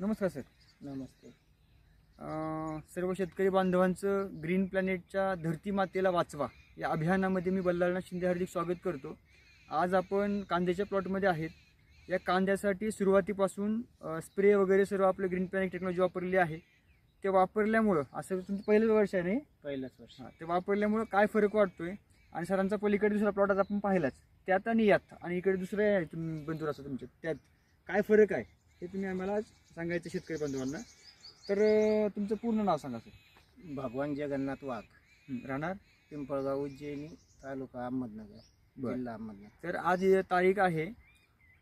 नमस्कार सर. नमस्ते. अं, सर्व शेतकरी बांधवांचं ग्रीन प्लॅनेटच्या धरती मातेला वाचवा. या अभियानामध्ये मी बल्लालनाथ शिंदे हार्दिक स्वागत करतो. आज आपण कांद्याच्या प्लॉटमध्ये आहेत. या कांद्यासाठी सुरुवातीपासून स्प्रे वगैरे सर्व आपलं ग्रीन प्लॅनेट टेक्नॉलॉजी वापरलेली आहे. ते वापरल्यामुळं असं तुमचं पहिलंच वर्ष आहे नाही पहिलंच वर्ष. हां ते वापरल्यामुळं काय फरक वाटतोय? आणि सरांचा पलीकडे दुसरा प्लॉट आज आपण पाहिलाच. त्यात आणि यात. आणि इकडे दुसरे आहे तुम्ही बंधूर असं तुमचे. त्यात काय फरक आहे? हे तुम्ही आम्हाला आज सांगायचं शेतकरी बांधवांना तर तुमचं पूर्ण नाव सांगा सर. भगवान जगन्नाथ वाघ. राहणार पिंपळगाव उज्जैनी तालुका अहमदनगर बरं. जिल्हा अहमदनगर. तर आज ही तारीख आहे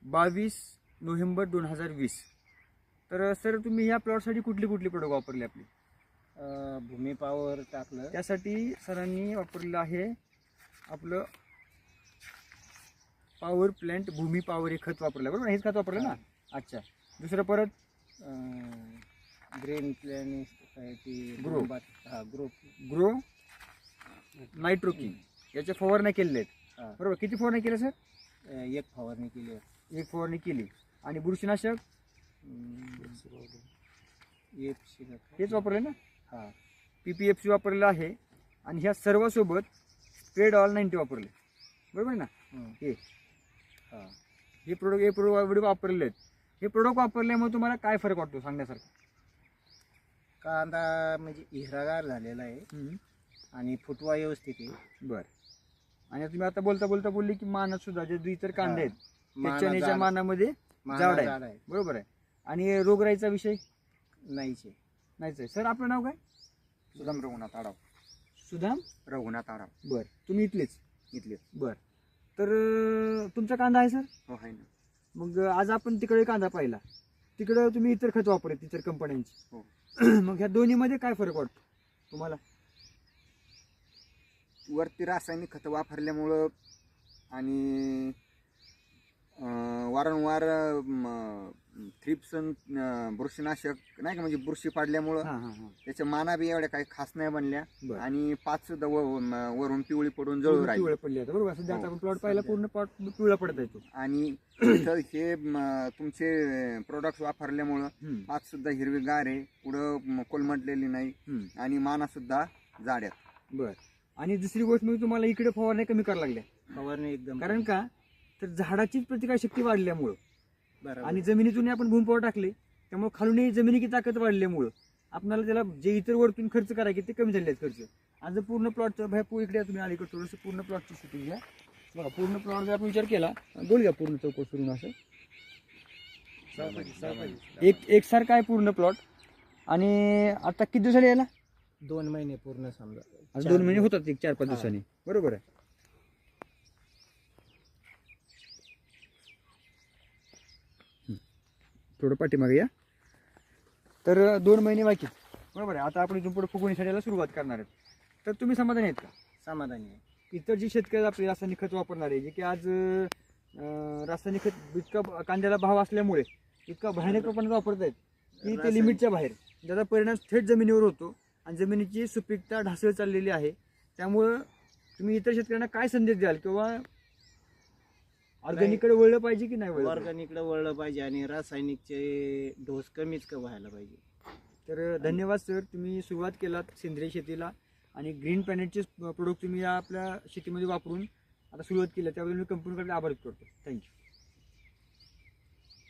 बावीस नोव्हेंबर दोन हजार वीस. तर सर तुम्ही ह्या प्लॉटसाठी कुठली कुठली प्रोडक्ट वापरली आपली? अं, भूमी पावर टाकलं. त्यासाठी सरांनी वापरलेलं आहे आपलं पॉवर प्लॅन्ट भूमी पॉवर हे खत वापरलं. बरोबर? हेच खत वापरलं ना? अच्छा. दुसरं परत? ग्रीन प्लॅन ती Grow. हा ग्रुप ग्रो नायट्रोकिंग याच्या फवारण्या केलेल्या आहेत. बरोबर किती फवारण्या केल्या सर? एक फवारणी केली आहे. एक फवारणी केली. आणि बुरशीनाशक? अं, एक शिल्लक. हेच वापरले ना? हा. पी पी एफ सी वापरलेलं आहे. आणि ह्या सर्वासोबत स्प्रेड ऑल नाईन्टी वापरले. बरोबर आहे ना? हं. हे. हा. हे प्रोडक्ट हे प्रोडक्ट वापरलेले आहेत हे प्रोडक्ट वापरल्यामुळे तुम्हाला काय फरक वाटतो सांगण्यासारखं? कांदा म्हणजे हिरागार झालेला आहे. आणि फुटवा व्यवस्थित आहे. बर. आणि तुम्ही आता बोलता बोलता बोलले की मानात सुद्धा जे इतर कांदे आहेत माना चण्याच्या जाड- मानामध्ये माना जाड आहे. बरोबर आहे. आणि रोगराईचा विषय? नाहीच आहे. नाहीच आहे. सर आपलं नाव काय? सुदाम रघुनाथ आडाव. सुधाम रघुनाथ आडाव. बर. तुम्ही इथलेच? इथले बर. तर अं, तुमचा कांदा आहे सर? हो आहे ना. मग आज आपण तिकडे कांदा पाहिला. तिकडे तुम्ही इतर खत वापरत इतर कंपन्यांची. हो. मग ह्या दोन्हीमध्ये काय फरक वाटतो तुम्हाला? वरती रासायनिक खतं वापरल्यामुळं आणि वारंवार थ्रिप्सन बुरशीनाशक नाही का म्हणजे बुरशी पाडल्यामुळं हा हा हा. त्याच्या माना बी एवढ्या काही खास नाही बनल्या. आणि पाच सुद्धा व- वरून पिवळी पडून राहिली पिवळं पडले आता बरोबर? सध्या हो. आता आपण प्लॉट पाहिला पूर्ण प्लॉट पिवळा पडत आहे तो. आणि इथं हे म, तुमचे प्रोडक्ट वापरल्यामुळं हम्म, पाच सुद्धा हिरवीगार आहे पुढं म, कोलमडलेली नाही. हम्म, आणि माना सुद्धा जाड्यात. बर. आणि दुसरी गोष्ट म्हणजे तुम्हाला इकडे फवारण्या कमी करायला लागल्या. फवारणी एकदम कारण का? तर झाडाची प्रतिकारशक्ती वाढल्यामुळं. आणि जमिनीतून आपण भूमपावर टाकले त्यामुळे खालून जमिनीची ताकद वाढल्यामुळं आपल्याला त्याला जे इतर वरतून खर्च करायचे ते कमी झाले आहेत खर्च. आज जर पूर्ण प्लॉटचं बाहेर पू- इकडे तुम्ही अलीकडे थोडंसं पूर्ण प्लॉटची शूटिंग घ्या. बघा पूर्ण प्लॉट जर आपण विचार केला बोल घ्या पूर्ण चौकट फिरून असं. एक एकसारखा आहे पूर्ण प्लॉट आणि आता किती दिवसाला यायला? दोन महिने पूर्ण समजा. दोन महिने. होतात एक चार पाच. दिवसांनी. बरोबर आहे. थोडं पाठीमागे या. तर दोन महिने बाकी. बरोबर आहे. आता आपण इथून पुढे फुगवणीसाठी सुरुवात करणार आहेत. तर तुम्ही समाधानी आहेत का? समाधानी आहे. इतर जे शेतकरी आपले रासायनिक खत वापरणार आहे जे की आज रासायनिक खत इतका कांद्याला भाव असल्यामुळे इतका भयानक प्रमाणात वापरत आहेत की ते लिमिटच्या बाहेर. त्याचा परिणाम थेट जमिनीवर होतो आणि जमिनीची सुपीकता ढासळ चाललेली आहे. त्यामुळं तुम्ही इतर शेतकऱ्यांना काय संदेश द्याल किंवा ऑर्गॅनिककडे वळलं पाहिजे की नाही वळलं पाहिजे? वळलं पाहिजे आणि रासायनिकचे डोस कमीच का व्हायला पाहिजे. तर धन्यवाद सर. तुम्ही सुरुवात केलात सेंद्रिय शेतीला आणि ग्रीन प्लॅनेटचे प्रोडक्ट तुम्ही या आपल्या शेतीमध्ये वापरून आता सुरुवात केली त्याबद्दल मी कंपनीकडे आभार करतो. थँक्यू.